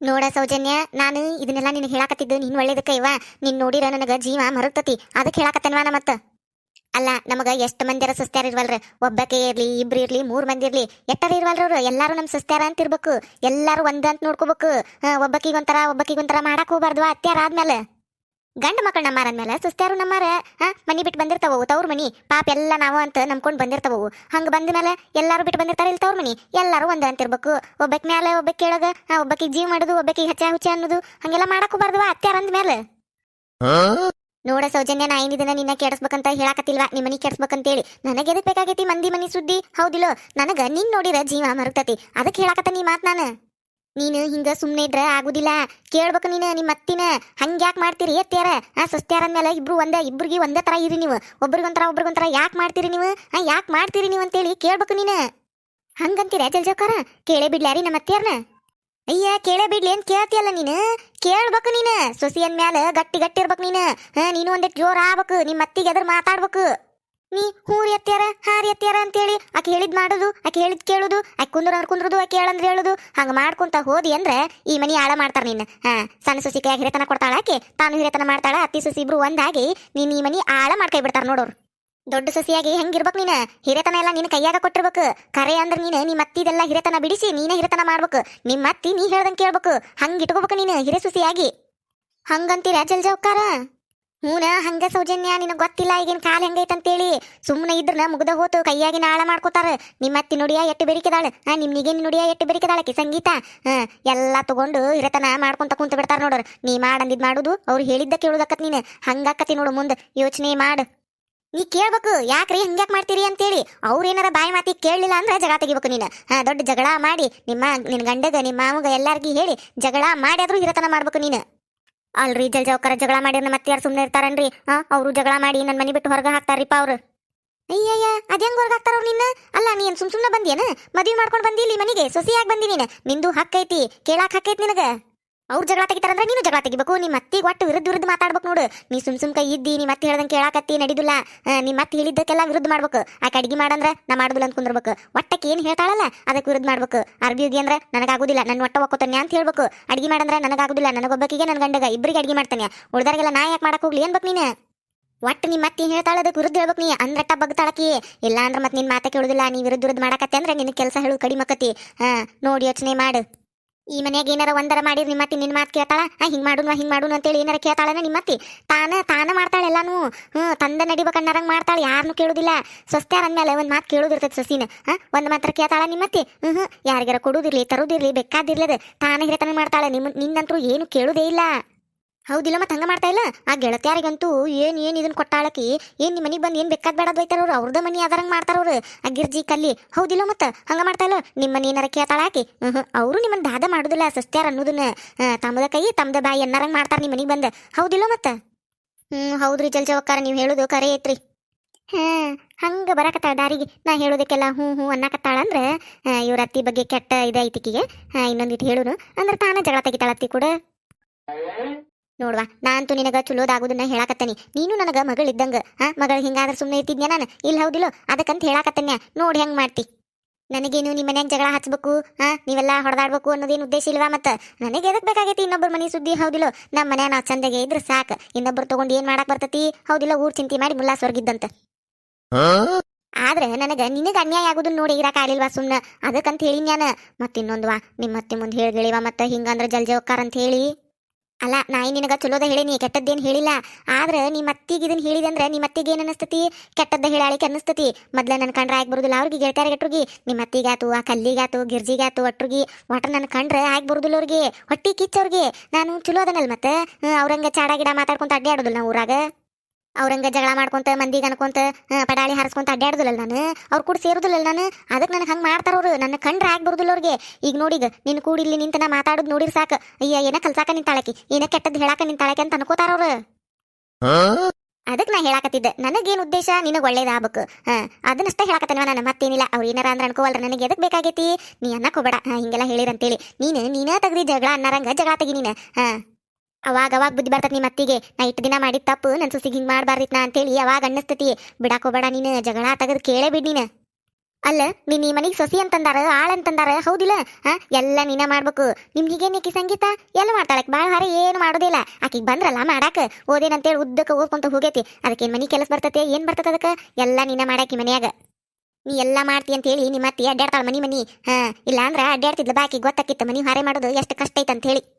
ನೋಡ ಸೌಜನ್ಯ, ನಾನು ಇದನ್ನೆಲ್ಲ ನಿನಗೆ ಹೇಳಾಕತ್ತಿದ್ದು ನೀನ್ ಒಳ್ಳೇದಕ್ಕ ಇವ ನೀನು ನೋಡಿರ ನನಗ ಜೀವ ಮರುತತಿ ಅದಕ್ಕೆ ಹೇಳಾಕತ್ತೇನ್ವಾ ನಾ ಮತ್ತ? ಅಲ್ಲ, ನಮಗ ಎಷ್ಟು ಮಂದಿರ ಸುಸ್ತ್ಯಾರ ಇರ್ವಲ್ರ? ಒಬ್ಬಕ್ಕೆ ಇರ್ಲಿ, ಇಬ್ರು ಇರ್ಲಿ, ಮೂರ್ ಮಂದಿ ಇರ್ಲಿ. ಎಟ್ಟಾರ ಇರ್ವಲ್ರಿ ಅವ್ರು ಎಲ್ಲಾರು ನಮ್ ಸುಸ್ತ್ಯಾರ ಅಂತ ಇರ್ಬೇಕು ಎಲ್ಲಾರು ಒಂದ ಅಂತ ನೋಡ್ಕೋಬೇಕು. ಒಬ್ಬಕಿಗೊಂಥರ ಒಬ್ಬಕಿಗೊಂಥರ ಮಾಡಕ್ ಹೋಗ್ಬಾರ್ದು ಅತ್ಯಾರ ಆದ್ಮೇಲೆ. ಗಂಡ ಮಕ್ಕಳು ನಮ್ಮಾರ ಅಂದ್ಮೇಲೆ ಸುಸ್ತ್ಯಾರು ನಮ್ಮಾರ ಮನಿ ಬಿಟ್ಟು ಬಂದಿರ್ತಾವವು ತವ್ರ ಮನಿ. ಪಾಪ ಎಲ್ಲ ನಾವು ಅಂತ ನಂಬ್ಕೊಂಡು ಬಂದಿರ್ತಾವವು ಹಂಗ ಬಂದ ಮೇಲೆ ಎಲ್ಲಾರು ಬಿಟ್ಟು ಬಂದಿರ್ತಾರ ಇಲ್ಲಿ ತವ್ರ ಮನಿ. ಎಲ್ಲಾರು ಒಂದ ಅಂತಿರ್ಬೇಕು. ಒಬ್ಬಕ್ ಮೇಲೆ ಒಬ್ಬಕ್ಕೆ ಕೇಳಗ ಒಬ್ಬಕಿಗೆ ಜೀವ ಮಾಡುದು, ಒಬ್ಬಕಿಗೆ ಹಚ್ಚ ಹುಚ್ಚ ಅನ್ನೋದು, ಹಂಗೆಲ್ಲ ಮಾಡಕ್ ಬಾರ್ದು ಅತ್ಯಾರ ಅಂದ್ಮೇಲೆ. ನೋಡ ಸೌಜನ್ಯ, ನಾ ಏನಿದನ್ನ ನಿನ್ನ ಕೆಡಿಸ್ಬೇಕಂತ ಹೇಳಾಕತ್ತಿಲ್ವಾ? ನಿಮ್ಮ ಮನಿ ಕೆಡಿಸ್ಬೇಕಂತೇಳಿ. ನನಗೆ ಎದಕ್ ಬೇಕಾಗೈತಿ ಮಂದಿ ಮನಿ ಸುದ್ದಿ? ಹೌದಿಲ್ಲೋ? ನನಗ ನಿನ್ನ ನೋಡಿರ ಜೀವ ಮರುಗ್ತತಿ. ಅದಕ್ಕೆ ಹೇಳಾಕತ್ತ ನೀ ಮಾತ್ ನಾನು. ನೀನು ಹಿಂಗ ಸುಮ್ಮನೆ ಇದ್ರ ಆಗುದಿಲ್ಲ. ಕೇಳ್ಬೇಕು ನೀನು ನಿಮ್ಮ ಅತ್ತಿನ. ಹಂಗ್ಯಾಕ್ ಮಾಡ್ತೀರಿ ಎತ್ತ್ಯಾರ ಆ ಸಸ್ತ್ಯಾರ ಅಂದ್ಮೇಲೆ ಇಬ್ರು ಒಂದೇ, ಇಬ್ರಿಗೆ ಒಂದೇ ತರ ಇರಿ ನೀವು. ಒಬ್ರಿಗೊಂಥರ ಒಬ್ರಿಗೊಂಥರ ಯಾಕೆ ಮಾಡ್ತೀರಿ ನೀವು? ಆ ಯಾಕೆ ಮಾಡ್ತೀರಿ ನೀವು ಅಂತೇಳಿ ಕೇಳ್ಬೇಕು ನೀನು. ಹಂಗಂತೀರ ಜಲ್ಜೋಕಾರ ಕೇಳೇ ಬಿಡ್ಲಾರಿ ನಮ್ಮ ಅತ್ಯಾರ್ನ ಅಯ್ಯ, ಕೇಳೇ ಬಿಡ್ಲಿ ಅಂತ ಕೇಳ್ತಿಯಲ್ಲ ನೀನು. ಕೇಳ್ಬೇಕು ನೀನು. ಸೊಸಿ ಅಂದ್ಮ್ಯಾಲ ಗಟ್ಟಿ ಗಟ್ಟಿ ಇರ್ಬೇಕು ನೀನು. ಹಾಂ, ನೀನು ಒಂದಿಟ್ಟು ಜೋರು ಆಗ್ಬೇಕು ನಿಮ್ಮ ಅತ್ತಿಗೆ ಎದ್ರು ಮಾತಾಡ್ಬೇಕು. ನೀ ಹೂರಿ ಎತ್ತ್ಯಾರ ಹಾರಿ ಎತ್ತ್ಯಾರ ಅಂತೇಳಿ ಆಕೆ ಹೇಳಿದ್ ಮಾಡೋದು, ಆಕೆ ಹೇಳಿದ್ ಕೇಳುದು, ಆಕೆ ಕುಂದ್ರ ಅವ್ರು ಕುಂದ್ರದು, ಆಕೆ ಹೇಳಂದ್ರೆ ಹೇಳುದು, ಹಂಗ ಮಾಡ್ಕೊಂತ ಹೋದಿ ಅಂದ್ರೆ ಈ ಮನಿ ಆಳ ಮಾಡ್ತಾರ ನಿನ್ನ. ಹಾ, ಸಣ್ಣ ಸೊಸಿ ಕೈಯಾಗ ಹಿರೇತನ ಕೊಡ್ತಾಳ ಆಕೆ, ತಾನು ಹಿರೇತನ ಮಾಡ್ತಾಳ, ಅತ್ತಿ ಸೊಸಿ ಇಬ್ರು ಒಂದಾಗಿ ನೀನ್ ಈ ಮನಿ ಆಳ ಮಾಡ್ಕೈ ಬಿಡ್ತಾರ ನೋಡೋರು. ದೊಡ್ಡ ಸೊಸಿಯಾಗಿ ಹೆಂಗಿರ್ಬೇಕು ನೀನು? ಹಿರೇತನ ಎಲ್ಲ ನಿನ್ನ ಕೈಯಾಗ ಕೊಟ್ಟಿರ್ಬೇಕು. ಕರೆ ಅಂದ್ರೆ ನೀನು ನಿಮ್ಮ ಅತ್ತಿದೆಲ್ಲ ಹಿರೇತನ ಬಿಡಿಸಿ ನೀನೇ ಹಿರೇತನ ಮಾಡ್ಬೇಕು. ನಿಮ್ಮ ಅತ್ತಿ ನೀ ಹೇಳ್ದಂಗೆ ಕೇಳ್ಬೇಕು. ಹಂಗ ಇಟ್ಕೋಬೇಕು ನೀನು ಹಿರೇ ಸೊಸಿಯಾಗಿ. ಹಂಗಂತೀರ ಜಲ್ಜೌಕಾರ ಹೂನ ಹಂಗ ಸೌಜನ್ಯ, ನಿನಗೆ ಗೊತ್ತಿಲ್ಲ ಈಗಿನ ಕಾಲ ಹೆಂಗೈತೆ ಅಂತೇಳಿ. ಸುಮ್ಮನೆ ಇದ್ರನ ಮುಗ್ದ ಹೋತು, ಕೈಯಾಗಿನ ಆಳ ಮಾಡ್ಕೋತಾರ. ನಿಮ್ಮ ಅತ್ತಿ ನುಡಿಯ ಎಟ್ಟು ಬೆರಿಕಿದಾಳ? ನಿಮ್ಮ ನಿಗೇನ್ ನುಡಿಯ ಎಟ್ಟು ಬೆರಿಕಿದಾಳಕಿ ಸಂಗೀತ? ಹಾ, ಎಲ್ಲ ತಗೊಂಡು ಇರತನ ಮಾಡ್ಕೊಂತ ಕುಂತ ಬಿಡ್ತಾರ ನೋಡ್ರ. ನೀ ಮಾಡಂದಿದ್ ಮಾಡುದು, ಅವ್ರು ಹೇಳಿದ್ದ ಕೇಳುದಕ್ಕತ್ ನೀನು. ಹಂಗಾಕತಿ ನೋಡು ಮುಂದೆ, ಯೋಚನೆ ಮಾಡು. ನೀ ಕೇಳ್ಬೇಕು, ಯಾಕ್ರಿ ಹಂಗ್ಯಾಕ್ ಮಾಡ್ತೀರಿ ಅಂತೇಳಿ. ಅವ್ರ ಏನಾರ ಬಾಯಿ ಮಾತಿ ಕೇಳಲಿಲ್ಲ ಅಂದ್ರೆ ಜಗಳ ತೆಗಿಬೇಕು ನೀನು. ಹಾ, ದೊಡ್ಡ ಜಗಳ ಮಾಡಿ, ನಿಮ್ಮ ನಿನ್ನ ಗಂಡಗ ನಿಮ್ಮ ಮಾವಗ ಎಲ್ಲಾರ್ಗಿ ಹೇಳಿ ಜಗಳ ಮಾಡಿ ಆದ್ರೂ ಹಿರತನ ಮಾಡ್ಬೇಕು ನೀನು. ಅಲ್ರಿ ಜಲ್ ಜವಕರ ಜಗಳ ಮಾಡಿ ನಮ್ಮ ಮತ್ತೆ ಯಾರು ಸುಮ್ಮನೆ ಇರ್ತಾರನ್ರಿ? ಹಾ ಅವರು ಜಗಳ ಮಾಡಿ ನನ್ನ ಮನೆ ಬಿಟ್ಟು ಹೊರಗೆ ಹಾಕ್ತಾರ್ರಿಪ್ಪ ಅವ್ರು. ಅಯ್ಯಯ್ಯ, ಅದ್ ಹೆಂಗ್ ಹೊರಗೆ ಹಾಕ್ತಾರ ನಿನ್ನ? ಅಲ್ಲ, ನೀನ್ ಸುಮ್ ಸುಮ್ಮನೆ ಬಂದಿಯೇನ? ಮದ್ವಿ ಮಾಡ್ಕೊಂಡು ಬಂದಿ ಇಲ್ಲಿ ಮನೆಗೆ? ಸೊಸಿಯಾಗಿ ಬಂದಿ ನೀನು? ನಿಂದು ಹಕ್ಕೈತಿ ಕೇಳಾಕ್ ಹಕ್ಕೈತಿ ನಿನಗ? ಅವ್ರು ಜಗಳ ತೆಗಿತಾರಂದ್ರೆ ನೀನು ಜಗಳ ತೆಗಿಬೇಕು. ನಿಮ್ಮ ಅತ್ತಿಗೆ ಒಟ್ಟು ವಿರುದ್ಧ ವಿರುದ್ಧ ಮಾತಾಡ್ಬೇಕು ನೋಡು. ನೀ ಸುಮ್ ಕೈ ಇದ್ದಿ ನಿಮ್ಮ ಮತ್ತೆ ಹೇಳ್ದಂಗೆ ಕೇಳಾಕತ್ತಿ, ನಡಿದಿಲ್ಲ. ನಿಮ್ಮ ಮತ್ತೆ ಹೇಳಿದ್ದಕ್ಕೆಲ್ಲ ವಿರುದ್ಧ ಮಾಡ್ಬೇಕು. ಆಕೆ ಅಡಿಗೆ ಮಾಡಂದ್ರೆ ನಾ ಮಾಡುದಿಲ್ಲ ಅಂತ ಕುಂದ್ರಬೇಕು. ಒಟ್ಟಕ್ಕೆ ಏನು ಹೇಳ್ತಾಳಲ್ಲ, ಅದಕ್ಕೆ ವಿರುದ್ಧ ಮಾಡ್ಬೇಕು. ಅರ್ಬಿ ಹೋಗಿ ಅಂದ್ರೆ ನನಗಾಗುದಿಲ್ಲ ನನ್ನ ಒಟ್ಟ ಒಕ್ಕೋತಾನೆ ಅಂತ ಹೇಳ್ಬೇಕು. ಅಡಿಗೆ ಮಾಡಂದ್ರೆ ನನಗಾಗುದಿಲ್ಲ, ನನಗೊಬ್ಬಕಿಗೆ ನನ್ನ ಗಂಡಗ ಇಬ್ಬರಿಗೆ ಅಡಿಗೆ ಮಾಡ್ತಾನೆ ಉಳ್ದಾರಿಗೆಲ್ಲ ನಾ ಯಾಕೆ ಮಾಡಕ್ ಹೋಗ್ಲಿ ಏನ್ಬೇಕು ನೀನು? ಒಟ್ಟು ನಿಮ್ಮ ಮತ್ತೆ ಏನ್ ಹೇಳ್ತಾಳ ಅದಕ್ಕೆ ವಿರುದ್ಧ ಹೇಳ್ಬೇಕು ನೀ. ಅಂದ್ರಟ್ಟ ಬಗ್ತಾಳಕಿ. ಇಲ್ಲ ಅಂದ್ರೆ ಮತ್ತೆ ನಿನ್ ಮಾತಾ ಕೇಳುದಿಲ್ಲ, ನೀ ವಿರುದ್ಧ ವಿರುದ್ಧ ಮಾಡಕತ್ತೆ ಅಂದ್ರೆ ನಿನ್ನ ಕೆಲಸ ಹೇಳುದು ಕಡಿಮೆ ಆಕತಿ ಹಾ ನೋಡಿ ಯೋಚನೆ ಮಾಡು. ಈ ಮನ್ಯಾಗ ಏನಾರ ಒಂದರ ಮಾಡಿರ್ ನಿಮ್ಮತ್ತಿ ನಿನ್ ಮಾತು ಕೇಳ್ತಾಳ? ಹಾ ಹಿಂಗ್ ಮಾಡುನು ಹಿಂಗ್ ಮಾಡುನು ಅಂತೇಳಿ ಏನಾರ ಕೇಳ್ತಾಳನ ನಿಮ್ಮತ್ತಿ? ತಾನ ತಾನ ಮಾಡ್ತಾಳೆ ಎಲ್ಲಾನು. ಹ್ಮ್, ತಂದ ನಡಿಬೇಕನ್ನಾರಂಗ್ ಮಾಡ್ತಾಳೆ ಯಾರನ್ನು ಕೇಳುದಿಲ್ಲ. ಸ್ವಸ್ತ್ಯಾರ ಅಂದ್ಮೇಲೆ ಒಂದ್ ಮಾತು ಕೇಳುದಿರ್ತೈತಿ ಸಸಿನ. ಹಾ ಒಂದ್ ಮಾತ್ರ ಕೇಳ್ತಾಳ ನಿಮ್ಮತ್ತಿ? ಹ್ಮ್ ಹ್ಮ್, ಯಾರಿಗಾರ ಕೊಡುದಿರ್ಲಿ, ತರುದಿರ್ಲಿ ಬೇಕಾದಿರ್ಲದ ತಾನ ಹಿರತನ ಮಾಡ್ತಾಳೆ, ನಿಮ್, ನಿನ್ನಂತರೂ ಏನು ಕೇಳುದೇ ಇಲ್ಲ. ಹೌದಿಲ್ಲ ಮತ್ತೆ ಹಂಗ ಮಾಡ್ತಾ ಇಲ್ಲ. ಆ ಗೆಳತಿಯಾರಿಗಂತೂ ಏನ್ ಏನ್ ಇದನ್ನ ಕೊಟ್ಟಾಳಕಿ, ಏನ್ ನಿಮ್ಮ ಮನಿಗೆ ಬಂದು ಏನ್ ಬೇಕಾದ್ ಬೇಡ ಬೈತಾರ ಅವ್ರು ಅವ್ರದ ಮನಿ ಆಧಾರಂಗ್ ಮಾಡ್ತಾರ ಅವ್ರು ಆ ಗಿರ್ಜಿ ಕಲ್ಲಿ, ಹೌದಿಲ್ಲ ಮತ್ತೆ ಹಂಗ ಮಾಡ್ತಾ ಇಲ್ಲ. ನಿಮ್ಮ ಮನಿ ಏನಾರ ಕೇಳ್ತಾಳ ಆಕಿ? ಅವರು ನಿಮ್ಮನ್ನು ದಾದ ಮಾಡುದಿಲ್ಲ ಸಸ್ತ್ಯಾರ ಅನ್ನೋದನ್ನ. ತಮ್ಮದ ಕೈ ತಮ್ಮದ ಬಾಯಿ ಎನ್ನಾರಂಗ್ ಮಾಡ್ತಾರ ನಿಮ್ಮ ಮನಿಗೆ ಬಂದ. ಹೌದಿಲ್ಲ ಮತ್ತ? ಹ್ಮ್, ಹೌದ್ರಿ ಜಲ್ ಜವಕ್ಕಾರ ನೀವು ಹೇಳುದು ಕರೆ ಐತ್ರಿ. ಹಾ, ಹಂಗ ಬರಕತ್ತಾಳ ದಾರಿಗೆ. ನಾ ಹೇಳೋದಕ್ಕೆಲ್ಲ ಹ್ಞೂ ಹ್ಞೂ ಅನ್ನಕತ್ತಾಳ ಅಂದ್ರೆ ಇವ್ರ ಅತ್ತಿ ಬಗ್ಗೆ ಕೆಟ್ಟ ಇದೈತಿಕಿಗೆ ಇನ್ನೊಂದಿಟ್ಟು ಹೇಳುನು. ಅಂದ್ರೆ ತಾನೇ ಜಗಳ ತೆಗಿತಾಳ ಅತ್ತಿ ಕೂಡ. ನೋಡ್ವಾ, ನಾನಂತೂ ನಿನಗ ಚಲೋದಾಗುದನ್ನ ಹೇಳಾಕತ್ತನಿ. ನೀನು ನನಗ ಮಗಳಿದ್ದಂಗ, ಹಾ, ಮಗಳು ಹಿಂಗಾದ್ರೆ ಸುಮ್ಮನೆ ಇರ್ತಿದ್ನ್ಯಾ ನಾನು? ಇಲ್ಲ ಹೌದಿಲ್ಲೋ, ಅದಕ್ಕಂತ ಹೇಳಾಕತ್ತನ್ಯ? ನೋಡಿ ಹೆಂಗ್ ಮಾಡ್ತಿ. ನನಗೇನು ನಿಮ್ಮ ಮನ್ಯಾಗ ಜಗಳ ಹಚ್ಬೇಕು, ಹಾ, ನೀವೆಲ್ಲ ಹೊಡೆದಾಡ್ಬೇಕು ಅನ್ನೋದೇನು ಉದ್ದೇಶ ಇಲ್ವಾ ಮತ್ತ? ನನಗೆ ಎದಕ್ ಬೇಕಾಗೈತಿ ಇನ್ನೊಬ್ಬರ ಮನೆ ಸುದ್ದಿ, ಹೌದಿಲ್ಲೋ? ನಮ್ಮ ಮನ್ಯಾಗ ನಾವು ಚಂದಗೆ ಇದ್ರೆ ಸಾಕು. ಇನ್ನೊಬ್ಬರು ತಗೊಂಡು ಏನ್ ಮಾಡಕ್ ಬರ್ತತಿ? ಹೌದಿಲ್ಲ, ಊರ್ ಚಿಂತೆ ಮಾಡಿ ಮುಲ್ಲಾ ಸ್ವರ್ಗಿದ್ದಂತ. ಆದ್ರೆ ನನಗ ನಿನಗ ಅನ್ಯಾಯ ಆಗುದನ್ನ ನೋಡಿ ಇರಾಕ ಆಗಿಲ್ವಾ ಸುಮ್ನ? ಅದಕ್ಕಂತ ಹೇಳಿ ನ್ಯಾನ ಮತ್ತಿನ್ನೊಂದ್ವಾ ನಿಮ್ಮ ಅತ್ತೆ ಮುಂದೆ ಹೇಳಿಗಳಿವಾ ಮತ್ತೆ ಹಿಂಗಂದ್ರ ಜಲ್ಜೆ ಅಂತ ಹೇಳಿ. ಅಲ್ಲ, ನಾಯಿ ನಿನಗ ಚಲೋದ ಹೇಳಿನಿ ಕೆಟ್ಟದ್ದೇನು ಹೇಳಿಲ್ಲ. ಆದ್ರೆ ನಿಮ್ಮ ಅತ್ತಿಗೆ ಇದನ್ನ ಹೇಳಿದಂದ್ರೆ ನಿಮ್ಮ ಅತ್ತಿಗೆ ಏನು ಅನಸ್ತತಿ ಕೆಟ್ಟದ್ದ ಹೇಳಾಳಿಕೆ ಅನ್ನಿಸ್ತತಿ? ಮೊದ್ಲ ನನ್ನ ಕಂಡ್ರೆ ಆಗಿ ಬರುದಿಲ್ಲ ಅವ್ರಿಗೆ ಗೆಳತಿಯಾರ ಗಟ್ರುಗಿ ನಿಮ್ಮ ಅತ್ತಿಗಾತು, ಆ ಕಲ್ಲಿಗಾತು, ಗಿರ್ಜಿಗಾತು ಒಟ್ರುಗಿ ಒಟ್ರ ನನ್ನ ಕಂಡ್ರೆ ಆಗಿ ಬರುದಿಲ್ಲ ಅವ್ರಿಗೆ. ಹೊಟ್ಟಿ ಕಿಚ್ಚವ್ರಿಗೆ. ನಾನು ಚಲೋ ಅದನಲ್ ಮತ್ತೆ? ಅವ್ರಂಗೆ ಅವ್ರಂಗ ಚಾಡ ಗಿಡ ಮಾತಾಡ್ಕೊಂತ ಅಡ್ಡಾಡುದಿಲ್ಲ ನಾವು ಊರಾಗ. ಅವ್ರಂಗ ಜಗಳ ಮಾಡ್ಕೊಂತ ಮಂದಿಗೆ ಅನ್ಕೊಂತ ಪಡಾಳಿ ಹಾರಿಸ್ಕೊಂತ ಅಡ್ಡಾಡುದಿಲ್ಲ ನಾನು. ಅವ್ರ ಕೂಡ ಸೇರುದಿಲ್ಲ ನಾನು. ಅದಕ್ಕೆ ನನಗೆ ಹಂಗೆ ಮಾಡ್ತಾರ ಅವ್ರು. ನನ್ನ ಕಂಡ್ರೆ ಆಗಿ ಬರುದಿಲ್ಲ ಅವ್ರಿಗೆ. ಈಗ ನೋಡಿಗ ನಿನ್ನ ಕೂಡ ಇಲ್ಲಿ ನಿಂತ ನಾ ಮಾತಾಡೋದು ನೋಡಿರ್ ಸಾಕು. ಅಯ್ಯ ಏನ ಕಲ್ಸಾಕ ನಿಂತಾಳಕಿ ಏನ ಕೆಟ್ಟದ್ದು ಹೇಳಾಕ ನಿಂತಾಳಕಿ ಅಂತ ಅನ್ಕೋತಾರ ಅವ್ರು. ಅದಕ್ಕೆ ನಾ ಹೇಳಾಕತ್ತಿದ್ದೆ. ನನಗೇನು ಉದ್ದೇಶ? ನಿನಗೆ ಒಳ್ಳೇದಾಗಬೇಕು ಹಾ ಅದನ್ನಷ್ಟೇ ಹೇಳಾಕತ್ತೇನವ ನಾನು. ಮತ್ತೇನಿಲ್ಲ ಅವ್ರು ಏನಾರ ಅಂದ್ರೆ ಅನ್ಕೋವಲ್ರ. ನನಗೆ ಎದಕ್ ಬೇಕಾಗೈತಿ? ನೀ ಅನ್ನಕ್ಕೆ ಹೋಗ್ಬೇಡ. ಹಾ ಹಿಂಗೆಲ್ಲ ಹೇಳಿರಂತೇಳಿ. ನೀನು ನೀನೇ ತೆಗ್ದಿ ಜಗಳ ಅನ್ನರಂಗ ಜಗಳ ತೆಗಿ ನೀನು. ಹಾ. ಅವಾಗ ಅವಾಗ ಬುದ್ಧಿ ಬರ್ತದ ನಿಮ್ಮ ಅತ್ತಿಗೆ. ನಾ ಇಟ್ಟು ದಿನ ಮಾಡಿದ ತಪ್ಪು ನನ್ನ ಸುಸಿಗೆ ಹಿಂಗೆ ಮಾಡಬಾರ್ದಿತ್ತ ನಾ ಅಂತೇಳಿ ಅವಾಗ ಅನ್ನಿಸ್ತತಿ. ಬಿಡಾಕೋಬೇಡ ನೀನು, ಜಗಳ ತೆಗೆದು ಕೇಳೇ ಬಿಡ್ ನೀನು. ಅಲ್ಲ, ನೀನು ಈ ಮನೆಗೆ ಸೊಸಿ ಅಂತಂದಾರ, ಆಳ್ ಅಂತಂದಾರ, ಹೌದಿಲ್ಲ? ಹಾ, ಎಲ್ಲ ನೀನ ಮಾಡ್ಬೇಕು. ನಿಮ್ ಆಕಿ ಸಂಗೀತ? ಎಲ್ಲ ಮಾಡ್ತಾಳೆ. ಭಾಳ ಹಾರ ಏನು ಮಾಡೋದಿಲ್ಲ ಆಕಿಗೆ ಬಂದ್ರಲ್ಲ ಮಾಡಾಕ. ಓದೇನಂತೇಳಿ ಉದ್ದಕ್ಕೆ ಓದ್ಕೊಂತ ಹೋಗೈತಿ. ಅದಕ್ಕೆ ಮನಿ ಕೆಲಸ ಬರ್ತತೆ, ಏನು ಬರ್ತದ ಅದಕ್ಕೆ? ಎಲ್ಲ ನೀನ ಮಾಡಾಕಿ ಮನ್ಯಾಗ. ನೀ ಎಲ್ಲ ಮಾಡ್ತಿ ಅಂತ ಹೇಳಿ ನಿಮ್ಮ ಅತ್ತಿ ಅಡ್ಡಾಡ್ತಾಳೆ ಮನಿ ಮನಿ. ಹಾ ಇಲ್ಲ ಅಂದ್ರೆ ಅಡ್ಡಾಡ್ತಿದ್ಲ ಬಾಕಿ. ಗೊತ್ತಾಕಿತ್ತು ಮನಿ ಹಾರೆ ಮಾಡೋದು ಎಷ್ಟು ಕಷ್ಟ ಐತೆ ಅಂತ ಹೇಳಿ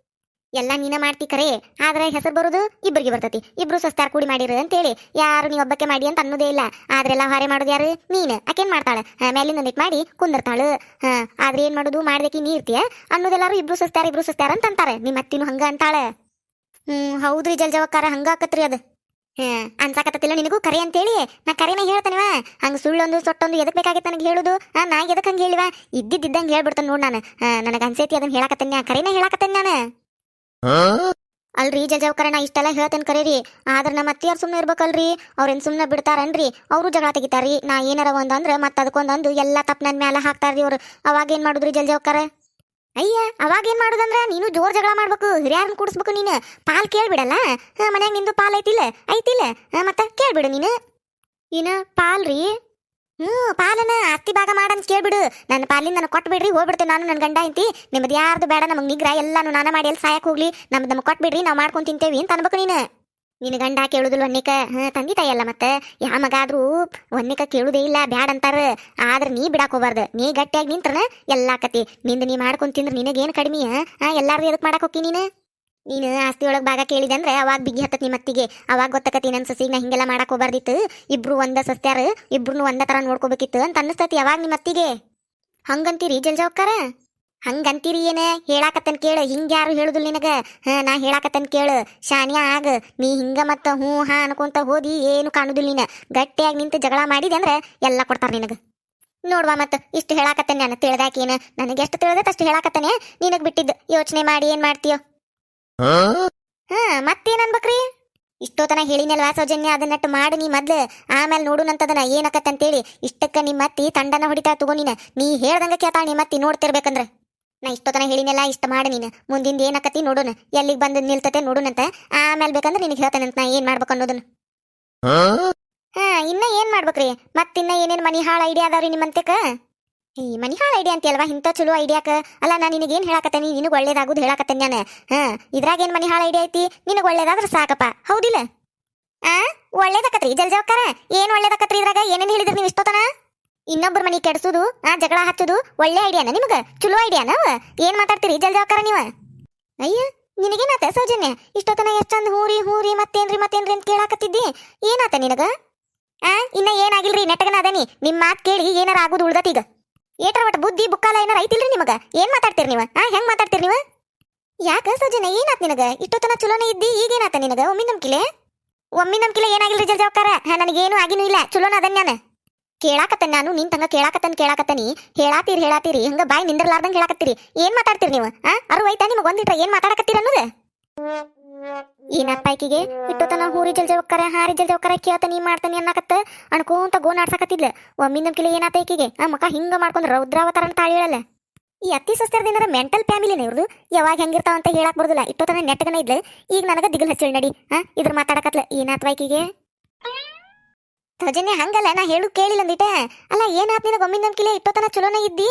ಎಲ್ಲ ನೀನ ಮಾಡ್ತಿ ಕರೆ. ಆದ್ರೆ ಹೆಸರು ಬರೋದು ಇಬ್ಬರಿಗೆ ಬರ್ತತಿ. ಇಬ್ರು ಸಸ್ತಾರ ಕೂಡಿ ಮಾಡಿರು ಅಂತೇಳಿ. ಯಾರು ನೀ ಒಬ್ಬಕ್ಕೆ ಮಾಡಿ ಅಂತ ಅನ್ನೋದೇ ಇಲ್ಲ. ಆದ್ರೆಲ್ಲ ಹೊರೆ ಮಾಡೋದು ಯಾರು? ನೀನು. ಆಕೇನ್ ಮಾಡ್ತಾಳೆ? ಮೇಲಿಂದ ನಿಟ್ ಮಾಡಿ ಕುಂದಿರ್ತಾಳು. ಹಾ, ಆದ್ರೆ ಏನ್ ಮಾಡೋದು? ಮಾಡ್ಬೇಕಿ ನೀ ಇರ್ತೀಯ? ಅನ್ನೋದೆಲ್ಲಾರು ಇಬ್ರು ಸಸ್ತಾರ ಇಬ್ರು ಸಸ್ತಾರ ಅಂತ ಅಂತಾರೆ ನಿಮ್ಮ ಅತ್ತಿನೂ ಹಂಗ ಅಂತಾಳೆ. ಹ್ಮ್, ಹೌದ್ರಿ ಜಲ್ಜವಕ್ಕಾರ, ಹಂಗ ಆಕತ್ರಿ ಅದು. ಹ್ಮ್ ಅನ್ಸಾಕತ್ತಿಲ್ಲ ನಿನಗೂ ಕರೆ ಅಂತೇಳಿ? ನಾ ಕರೆನ ಹೇಳ್ತಾನಿವ. ಹಂಗ ಸುಳ್ಳೊಂದು, ಸೊಟ್ಟೊಂದು ಎದಕ್ ಬೇಕಾಗಿತ್ತು ನನಗೆ ಹೇಳುದು? ನಾ ಎದಕ್ ಹಂಗ ಹೇಳಿವ? ಇದ್ದಿದ್ದಂಗ ಹೇಳ್ಬಿಡ್ತಾನೆ ನೋಡ್ ನಾನು. ನನಗೆ ಅನ್ಸೈತಿ ಅದನ್ನ ಹೇಳಾಕತ್ತೇನೆ ಕರೆನ ಹೇಳಾಕತ್ತೇನೆ ನಾನು. ಅಲ್ರಿ ಜಜವಕರಣ ಇಷ್ಟೆಲ್ಲ ಹೇಳ್ತೇನೆ ಕರೀರಿ. ಆದ್ರೆ ನಮ್ಮ ಅತ್ತಿಯಾರ್ ಸುಮ್ಮನೆ ಇರ್ಬೇಕಲ್ರಿ. ಅವ್ರೇನು ಸುಮ್ಮನೆ ಬಿಡ್ತಾರನ್ರಿ? ಅವರು ಜಗಳ ತೆಗಿತಾರ್ರಿ. ನಾ ಏನಾರ ಒಂದಂದ್ರೆ ಮತ್ತೆ ಅದಕ್ಕೊಂದಂದು ಎಲ್ಲ ತಪ್ಪು ನನ್ನ ಮ್ಯಾಲ ಹಾಕ್ತಾರ್ರಿ ಅವ್ರು. ಅವಾಗ ಏನು ಮಾಡುದ್ರಿ ಜಲ್ಜವಕರ ಅಯ್ಯ, ಅವಾಗ ಏನ್ ಮಾಡುದಂದ್ರ ನೀನು ಜೋರ್ ಜಗಳ ಮಾಡ್ಬೇಕು. ಹಿರಿಯಾರನ್ನ ಕೂಡಿಸ್ಬೇಕು ನೀನು. ಪಾಲ್ ಕೇಳ್ಬಿಡಲ್ಲ? ಮನ್ಯಾಗ ನಿಂದು ಪಾಲ್ ಐತಿಲ್ಲ? ಐತಿಲ್ಲ? ಮತ್ತೆ ಕೇಳ್ಬಿಡು ನೀನು. ಏನ ಪಾಲ್ರಿ? ಹ್ಞೂ ಪಾಲನ ಅತ್ತಿ ಭಾಗ ಮಾಡಂತ ಕೇಳ್ಬಿಡು. ನನ್ನ ಪಾಲಿನ ನನಗೆ ಕೊಟ್ಬಿಡ್ರಿ, ಹೋಗ್ಬಿಡ್ತೇನೆ ನಾನು ನನ್ನ ಗಂಡ ಐತಿ ನಿಮ್ದು ಯಾರ್ದು ಬೇಡ, ನಮಗೆ ನಿಗ್ರ, ಎಲ್ಲಾನು ನಾನ ಮಾಡಿ ಎಲ್ಲಿ ಹೋಗ್ಲಿ. ನಮ್ದು ನಮ್ಗೆ ಕೊಟ್ಬಿಡ್ರಿ, ನಾವು ಮಾಡ್ಕೊಂಡ್ ತಿಂತೇವಿ ಅಂತ ಅನ್ಬೇಕು ನೀನು. ನಿನ್ನ ಗಂಡ ಕೇಳುದಿಲ್ಲ ಒನ್ನಿಕ? ಹಾ ತಂದಿ ತಾಯಿ ಅಲ್ಲ ಮತ್ತೆ. ಯಾ ಮಗ ಆದ್ರೂ ಒನ್ನಿಕ ಕೇಳುದೇ ಇಲ್ಲ, ಬ್ಯಾಡ ಅಂತಾರ. ಆದ್ರೆ ನೀ ಬಿಡಾಕ್ ಹೋಗ್ಬಾರ್ದು. ನೀ ಗಟ್ಟಿಯಾಗಿ ನಿಂತ್ರನ, ಎಲ್ಲಾ ಕತಿ ನಿಂದ ನೀ ಮಾಡ್ಕೊಂಡ್ ತಿಂದ್ರೆ ನಿನಗೇನು ಕಡಿಮೆ, ಹಾ? ಎಲ್ಲಾರು ಎದಕ್ ಮಾಡಕ್ ಹೋಗಿ ನೀನು? ನೀನು ಆಸ್ತಿ ಒಳಗೆ ಭಾಗ ಕೇಳಿದೆ ಅಂದ್ರೆ ಅವಾಗ ಬಿಗಿ ಹತ್ತತ್ ನಿಮ್ಮ ಅತ್ತಿಗೆ. ಅವಾಗ ಗೊತ್ತಕತಿ ನನ್ನ ಸಸಿಗೆ ನಾ ಹಿಂಗೆಲ್ಲ ಮಾಡಕ್ ಹೋಗ್ಬಾರ್ದಿತ್ತು. ಇಬ್ರು ಒಂದ ಸಸ್ತ್ಯಾರ ಇಬ್ರು ಒಂದ ತರ ನೋಡ್ಕೋಬೇಕಿತ್ತು ಅಂತ ಅನ್ನಿಸ್ತತಿ ಅವಾಗ ನಿಮ್ಮ ಅತ್ತಿಗೆ. ಹಂಗಂತೀರಿ ಜಲ್ಜಾವ್ಕಾರ ಹಂಗಂತೀರಿ ಏನ? ಹೇಳಾಕತ್ತನ್ ಕೇಳು. ಹಿಂಗ ಯಾರು ಹೇಳುದಿಲ್ಲ ನಿನಗ? ಹ, ನಾ ಹೇಳಾಕತ್ತನ್ ಕೇಳು. ಶಾನ್ಯ ಆಗ, ನೀ ಹಿಂಗ ಮತ್ತ ಹ್ಞೂ, ಹಾ ಅನ್ಕೊಂತ ಹೋದಿ, ಏನು ಕಾಣುದಿಲ್ಲ ನೀನ. ಗಟ್ಟಿಯಾಗಿ ನಿಂತು ಜಗಳ ಮಾಡಿದೆ ಅಂದ್ರೆ ಎಲ್ಲ ಕೊಡ್ತಾರ ನಿನಗ. ನೋಡ್ವಾ ಮತ್ತ, ಇಷ್ಟು ಹೇಳಾಕತ್ತೆ ನಾನು. ತಿಳಿದಾಕೇನು ನನಗೆ ಎಷ್ಟು ತಿಳಿದೈತೆ ಅಷ್ಟು ಹೇಳಾಕತ್ತೇನೆ? ನಿನಗ್ ಬಿಟ್ಟಿದ್ದು ಯೋಚನೆ ಮಾಡಿ ಏನು ಮಾಡ್ತೀಯೋ? ಹಾ ಮತ್ತೇನ್ ಅನ್ಬೇಕ್ರಿ? ಇಷ್ಟೋತನ ಹೇಳಿನಲ್ವಾ ಸೌಜನ್ಯ ಅದನ್ನಟ್ಟು ಮಾಡು ನೀ ಮೊದ್ಲು. ಆಮೇಲೆ ನೋಡುನಂತದನ ಏನಕತ್ತಂತೇಳಿ. ಇಷ್ಟಕ್ಕ ನಿಮ್ಮ ಅತ್ತಿ ತಂಡನ ಹೊಡಿತಾ ತಗೋ ನೀನ. ನೀ ಹೇಳ್ದಂಗ ಕೇಳ್ತಾಳ ನಿಮ್ಮ ಅತ್ತಿ ನೋಡ್ತಿರ್ಬೇಕಂದ್ರ. ನಾ ಇಷ್ಟೋತನ ಹೇಳಿನಲ್ಲ ಇಷ್ಟ ಮಾಡು ನೀನು. ಮುಂದಿಂದ ಏನಕತ್ತಿ ನೋಡೋಣ ಎಲ್ಲಿಗೆ ಬಂದು ನಿಲ್ತತೆ ನೋಡುನಂತ. ಆಮೇಲೆ ಬೇಕಂದ್ರೆ ನಿನಗೆ ಹೇಳ್ತೇನಂತ ನಾ ಏನ್ ಮಾಡ್ಬೇಕು ಅನ್ನೋದನ್ನ. ಹಾ? ಇನ್ನ ಏನ್ ಮಾಡ್ಬೇಕ್ರಿ? ಮತ್ತಿನ್ನ ಏನೇನ್ ಮನಿ ಹಾಳ ಐಡಿಯಾ ಅದಾವ್ರಿ ನಿಮ್ಮಂತೆಕ ಈ ಮನಿ ಹಾಳ ಐಡಿಯಾ ಅಂತೀಯಲ್ವಾ? ಇಂಥ ಚಲೋ ಐಡಿಯಾಕ ಅಲ್ಲ ನಾ ಏನು ಹೇಳಾಕತ್ತೇನಿ? ನಿನಗೆ ಒಳ್ಳೇದಾಗುದು ಹೇಳಾಕತ್ತೇನೆ ನಾನು. ಹಾ ಇದ್ರಾಗ ಏನ್ ಮನಿ ಹಾಳ ಐಡಿಯಾ ಐತಿ? ನಿನಗೆ ಒಳ್ಳೇದಾದ್ರೆ ಸಾಕಪ್ಪ. ಹೌದಿಲ್ಲ? ಆ ಒಳ್ಳೇದಕ್ಕತ್ರಿ ಜಲ್ಜವಕ್ಕಾರ ಏನು ಒಳ್ಳೇದಕ್ಕತ್ರಿ ಇದ್ರಾಗ? ಏನೇನು ಹೇಳಿದ್ರಿ ನೀವು ಇಷ್ಟೋತನ ಇನ್ನೊಬ್ಬರ ಮನಿ ಕೆಡಿಸೋದು, ಆ, ಜಗಳ ಹಚ್ಚುದು ಒಳ್ಳೆ ಐಡಿಯಾನ ನಿಮಗೆ? ಚಲೋ ಐಡಿಯಾನ ಏನು ಮಾತಾಡ್ತೀರಿ? ಜಲ್ಜವಕ್ಕಾರ ನೀವ? ಅಯ್ಯ, ನಿನಗೇನಾತ ಸೌಜನ್ಯ? ಇಷ್ಟೊತ್ತನ ಎಷ್ಟೊಂದು ಹೂರಿ ಹೂರಿ, ಮತ್ತೇನ್ರಿ ಮತ್ತೇನ್ರಿ ಅಂತ ಕೇಳಾಕತ್ತಿದ್ದಿ? ಏನಾತ ನಿನಗ? ಆ, ಇನ್ನ ಏನಾಗಿಲ್ರಿ? ನೆಟ್ಟಗನ ಅದನಿ? ನಿಮ್ಮ ಮಾತು ಕೇಳಿ ಏನಾರ ಆಗುದು ಉಳ್ದತೀಗ ಏಟರ ಒಟ್ಟು ಬುದ್ಧಿ, ಬುಕ್ಕಾಲ ಏನಾರ ಐತಿಲ್ರಿ ನಿಮಗ? ಏನ್ ಮಾತಾಡ್ತೀರಿ ನೀವು? ಹಾ ಹೆಂಗ್ ಮಾತಾಡ್ತೀರಿ ನೀವು? ಯಾಕ ಸೌಜನ ಏನಾತ್ ನಿನಗ? ಇಷ್ಟೊತ್ತನ ಚಲೋನೇ ಇದ್ದಿ, ಈಗೇನಾತ ನಿನಗ? ಒಮ್ಮೆ ನಂಬಿಕಿಲೆ? ಒಮ್ಮೆ ನಂಬಿಕಿಲೆ ಏನಾಗಿಲ್ರಿ ಜಲ್ಜವಕ್ಕಾರ ಹಾ, ನನಗೇನು ಆಗಿನೂ ಇಲ್ಲ. ಚಲೋನ ಅದನ್ ನಾನು. ಕೇಳಾಕತ್ತನ್ ನಾನು, ನಿನ್ ತಂಗ ಕೇಳಾಕತ್ತನ್, ಕೇಳಾಕತ್ತನಿ. ಹೇಳಾತೀರಿ ಹೇಳಾತೀರಿ. ಹಂಗ ಬಾಯಿ ನಿಂದಿರ್ಲಾರ್ದಂಗ ಹೇಳಾಕತ್ತೀರಿ. ಏನ್ ಮಾತಾಡ್ತೀರಿ ನೀವು? ಆ ಅರು ಐತಾ ನಿಮಗ್ ಒಂದಿಟ್ರ ಏನ್ ಮಾತಾಡಕತ್ತೀರ ಅನ್ನೋದು? ಏನಪ್ಪ ನಪ್ಪಾಯ್ಕಿಗೆ ಇಟ್ಟೋತನ ಹೂರಿ ಜಲ್ಜೆ ಹಾರಿ ಜಲ್ಜೆ ಹೋಗ್ತಾರ ಕೇಳ್ತ ನೀ ಮಾಡ್ತಾನೆ ಅನ್ನಕತ್ತ ಅನ್ಕೋಂತ ಗೋನ್ ಆಡ್ಸಕತ್ತಿದ್ಲ ಒಮ್ಮಿನ ಕಿಲೆ ಏನಾತ ಈಕಿಗೆ ಆ ಮಕ ಹಿಂಗ ಮಾಡ್ಕೊಂಡ್ ರೌದ್ರಾವತಾರ ಅಂತ ತಾಳಿಳಲ್ಲ ಈ ಅತ್ತಿ ಸಸ್ತಾರದಿಂದ ಮೆಂಟಲ್ ಫ್ಯಾಮಿಲಿನೇ ಇವ್ರದು. ಯಾವಾಗ ಹೆಂಗಿರ್ತಾವ ಅಂತ ಹೇಳಕ್ ಬರುದಿಲ್ಲ. ಇಟ್ಟೋತನ ನೆಟ್ಟಗನ ಇದ್ಲ. ಈಗ ನನಗ ದಿಗಲ್ ಹಚ್ಚಿ ನಡಿ. ಹಾ ಇದ್ರ ಮಾತಾಡಕತ್ಲ. ಏನಾತ ಈಕಿಗೆ ಸೌಜನ್ಯ ಹಂಗಲ್ಲ, ನಾ ಹೇಳು ಕೇಳಿಲ್ಲ ಅಂದಿಟ್ಟೆ. ಅಲ್ಲ, ಏನಾತ್ ನಿನಗ ಒಮ್ಮಿಂದ ಕಿಲೆ ಇಟ್ಟೋತನ ಚಲೋನ ಇದ್ದಿ?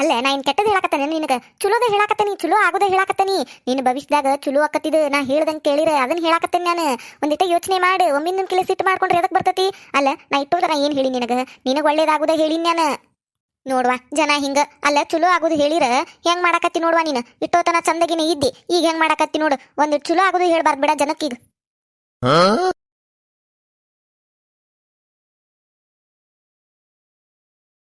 ಅಲ್ಲ, ನಾ ಇನ್ ಕೆಟ್ಟದ ಹೇಳಾಕತ್ತೇನೆ, ನಿನಗೆ ಚಲೋದ ಹೇಳಾಕತ್ತೇನಿ, ಚಲೋ ಆಗೋದ ಹೇಳಾಕತ್ತೇನಿ. ನಿನ್ನ ಭವಿಷ್ಯದಾಗ ಚಲೋ ಆಕತ್ತಿದ ನಾ ಹೇಳ್ದಂಗೆ ಕೇಳಿರ ಅದನ್ನ ಹೇಳಾಕತ್ತೇನೆ ನಾನು. ಒಂದಿಟ ಯೋಚನೆ ಮಾಡಿ ಒಮ್ಮಿನ ಕಿಲೆ ಸಿಟ್ಟು ಮಾಡ್ಕೊಂಡ್ರೆ ಎದಕ್ಕೆ ಬರ್ತತಿ? ಅಲ್ಲ, ನಾ ಇಟ್ಟೋದ್ರ ಏನು ಹೇಳಿ ನಿನಗ? ನಿನಗ ಒಳ್ಳೇದಾಗೋದ ಹೇಳಿ ನಾನು. ನೋಡ್ವಾ, ಜನ ಹಿಂಗ. ಅಲ್ಲ, ಚಲೋ ಆಗೋದು ಹೇಳಿರ, ಹೆಂಗ್ ಮಾಡಾಕತ್ತಿ ನೋಡ್ವಾ ನೀನು? ಇಟ್ಟೋತನ ಚಂದಗಿನ ಇದ್ದಿ, ಈಗ ಹೆಂಗ್ ಮಾಡಾಕತ್ತಿ ನೋಡು. ಒಂದು ಚಲೋ ಆಗೋದು ಹೇಳ್ಬಾರ್ದು ಬಿಡ ಜನಕ್ಕೀಗ